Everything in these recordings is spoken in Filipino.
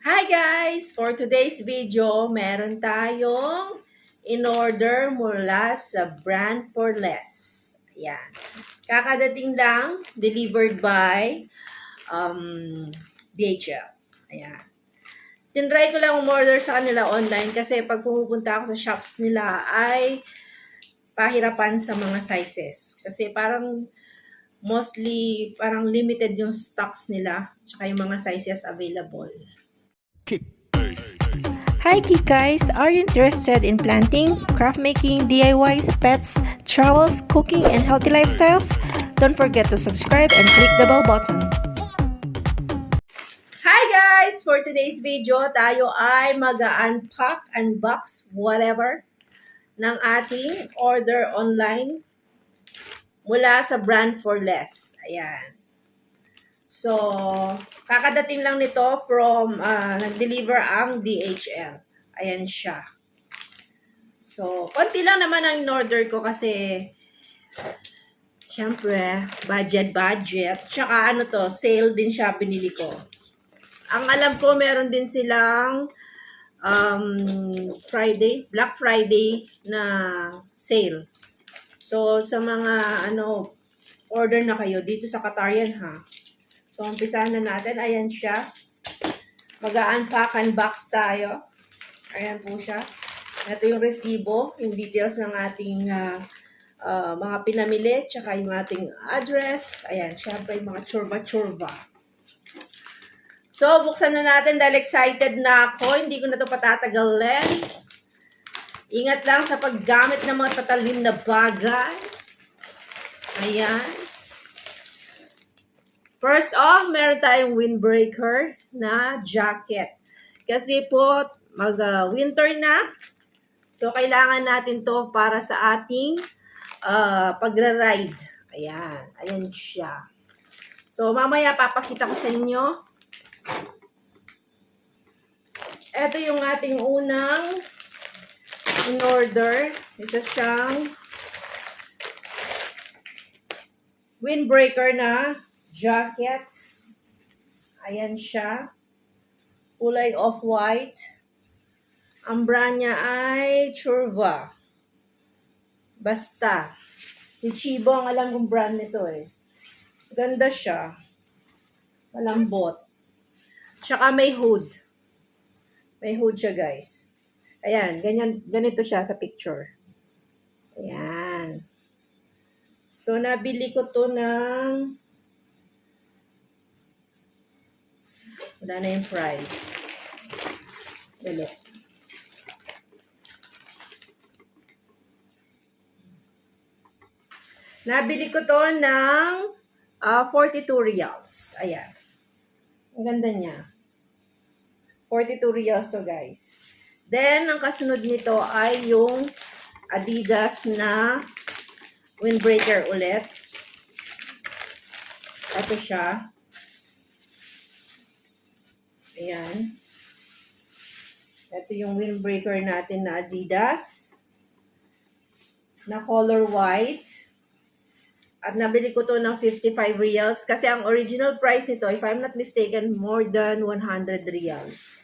Hi guys! For today's video, meron tayong in-order mula sa Brand for Less. Ayan. Kakadating lang, delivered by um, DHL. Ayan. Tinry ko lang umorder sa kanila online kasi pag pumupunta ako sa shops nila ay pahirapan sa mga sizes. Kasi parang mostly parang limited yung stocks nila tsaka yung mga sizes available. Kick. Hi Geek guys, are you interested in planting, craft making, DIYs, pets, travels, cooking, and healthy lifestyles? Don't forget to subscribe and click the bell button. Hi guys! For today's video, tayo ay mag-unpack, unbox, whatever, ng ating order online mula sa Brand for Less. Ayan. So, kakadating lang nito from, ah, nag-deliver ang DHL. Ayan siya. So, konti lang naman ang in-order ko kasi, syempre, budget, budget. Tsaka ano to, sale din siya binili ko. Ang alam ko, meron din silang um, Friday, Black Friday na sale. So, sa mga ano, order na kayo dito sa Katarian ha. So, umpisahan na natin. Ayan siya. Mag-unpack, unbox tayo. Ayan po siya. Ito yung resibo, yung details ng ating ah, ah, mga pinamili, tsaka yung ating address. Ayan, syempre yung mga churba-churba. So, buksan na natin dahil excited na ako. Hindi ko na ito patatagalin. Ingat lang sa paggamit ng mga tatalim na bagay. Ayan. First off, meron tayong windbreaker na jacket. Kasi po, mag-winter na. So, kailangan natin to para sa ating uh, pagra-ride. Ayan. Ayan siya. So, mamaya papakita ko sa inyo ito yung ating unang in-order. Ito siyang windbreaker na jacket. Ayan siya. Kulay off-white. Ang brand niya ay Churva. Basta. Si Chibo ang alam kong brand nito eh. Ganda siya. Malambot. Tsaka may hood. May hood siya, guys. Ayan, ganyan, ganito siya sa picture. Ayan. So, nabili ko to ng... Wala na yung price. Dali. Nabili ko to ng ah, 42 reals. Ayan. Ang ganda niya. 42 reals to guys. Then, ang kasunod nito ay yung Adidas na windbreaker ulit. Ito siya. Ayan. Ito yung windbreaker natin na Adidas. Na color white. At nabili ko to ng 55 reals kasi ang original price nito, if I'm not mistaken, more than 100 reals.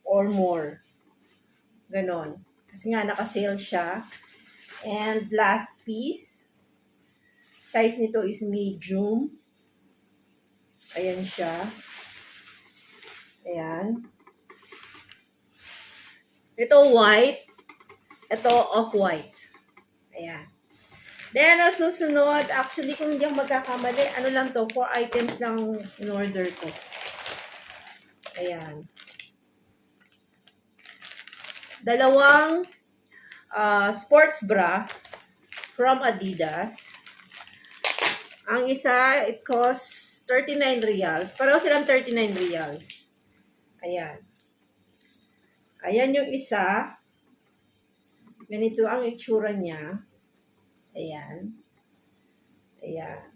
Or more. Ganon. Kasi nga, naka-sale siya. And last piece, size nito is medium. Ayan siya. Ayan. Ito white. Ito off-white. Ayan. Then, ang susunod, actually, kung hindi ako magkakamali, ano lang to, four items lang in order ko. Ayan. Dalawang ah, sports bra from Adidas. Ang isa, it costs 39 reals. Pareho silang 39 reals. Ayan. Ayan yung isa. Ganito ang itsura niya. Ayan. Ayan.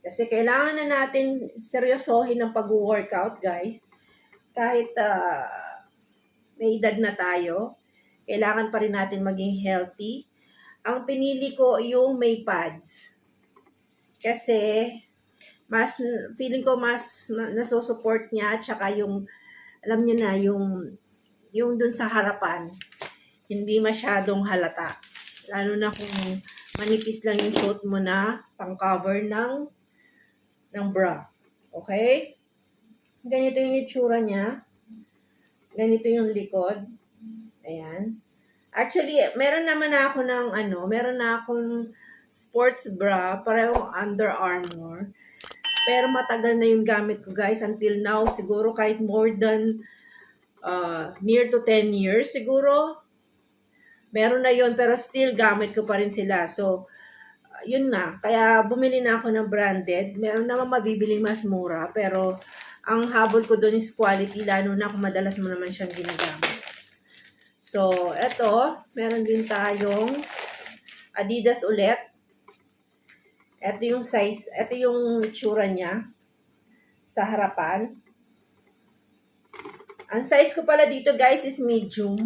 Kasi kailangan na natin seryosohin ng pag-workout, guys. Kahit ah, may edad na tayo, kailangan pa rin natin maging healthy. Ang pinili ko yung may pads. Kasi mas feeling ko mas ma- nasusupport niya at saka yung alam niyo na, yung, yung dun sa harapan, hindi masyadong halata. Lalo na kung manipis lang yung suot mo na pang-cover ng, ng bra. Okay? Ganito yung itsura niya. Ganito yung likod. Ayan. Actually, meron naman na ako ng ano, meron na akong sports bra, parehong Under Armour. Pero matagal na yung gamit ko guys until now. Siguro kahit more than uh, near to 10 years siguro. Meron na yon pero still gamit ko pa rin sila. So, yun na. Kaya bumili na ako ng branded. Meron naman mabibiling mas mura. Pero ang habol ko doon is quality. Lalo na kung madalas mo naman siyang ginagamit. So, eto. Meron din tayong Adidas ulit. Ito yung size, ito yung itsura niya sa harapan. Ang size ko pala dito guys is medium.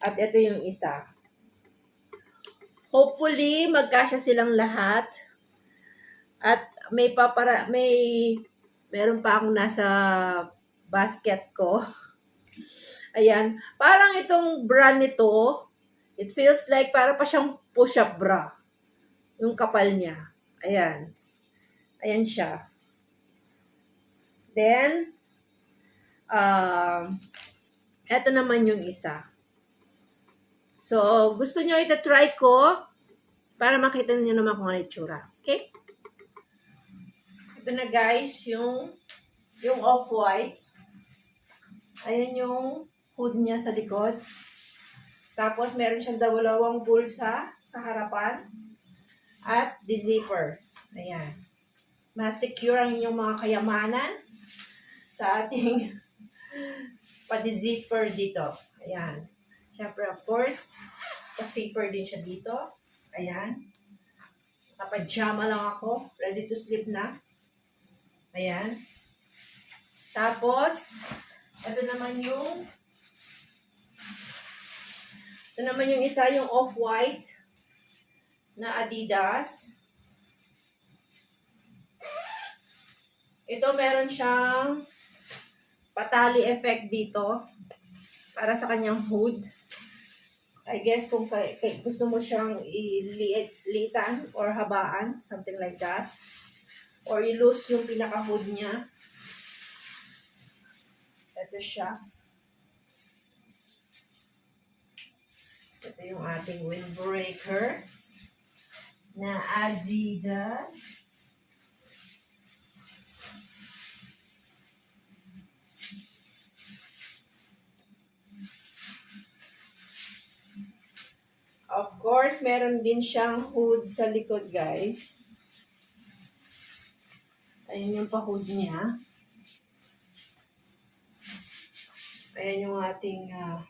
At ito yung isa. Hopefully, magkasya silang lahat. At may papara, may, meron pa akong nasa basket ko. Ayan. Parang itong bra nito, it feels like para pa siyang push-up bra. Yung kapal niya. Ayan. Ayan siya. Then, um, eto naman yung isa. So, gusto nyo ita-try ko para makita niyo naman kung ano itsura. Okay? Ito na guys, yung yung off-white. Ayan yung hood niya sa likod. Tapos, meron siyang dalawang bulsa sa harapan at the zipper. Ayan. Mas secure ang inyong mga kayamanan sa ating pa-zipper dito. Ayan. Siyempre, of course, pa-zipper din siya dito. Ayan. Nakapajama lang ako. Ready to sleep na. Ayan. Tapos, ito naman yung ito naman yung isa, yung off-white na Adidas. Ito meron siyang patali effect dito para sa kanyang hood. I guess kung kay, kay- gusto mo siyang iliitan or habaan, something like that. Or i-loose yung pinaka-hood niya. Ito siya. Ito yung ating windbreaker na Adidas. Of course, meron din siyang hood sa likod, guys. Ayan yung pa-hood niya. Ayan yung ating ah,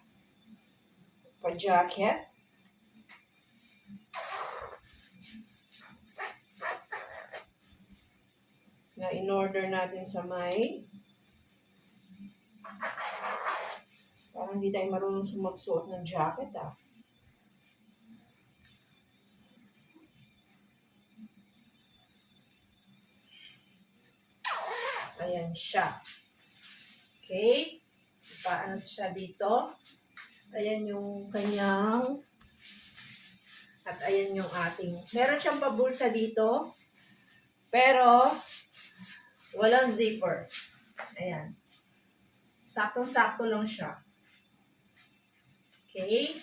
pa-jacket. Na in-order natin sa may Parang hindi tayo marunong sumagsuot ng jacket ah. Ayan siya. Okay? Paano siya dito? Ayan yung kanyang at ayan yung ating meron siyang pabulsa dito pero walang zipper. Ayan. Saktong-sakto lang siya. Okay?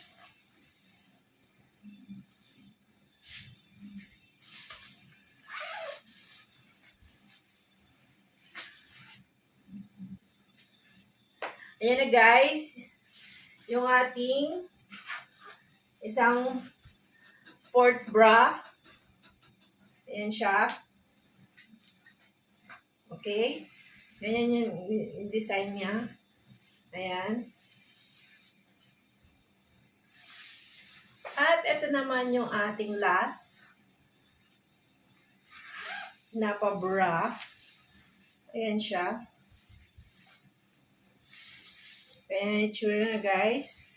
Ayan na guys. Yung ating isang sports bra. Ayan siya. Okay? Ganyan yung design niya. Ayan. At ito naman yung ating last na pa-bra. Ayan siya. Ayan yung guys.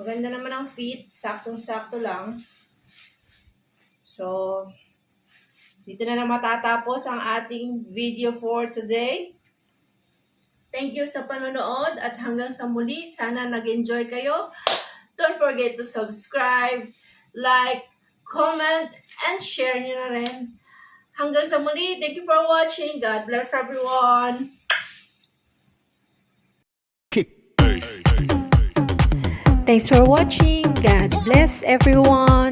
Maganda naman ang fit. Saktong-sakto lang. So, dito na na matatapos ang ating video for today. Thank you sa panonood at hanggang sa muli. Sana nag-enjoy kayo. Don't forget to subscribe, like, comment, and share nyo na rin. Hanggang sa muli. Thank you for watching. God bless everyone. Thanks for watching. God bless everyone.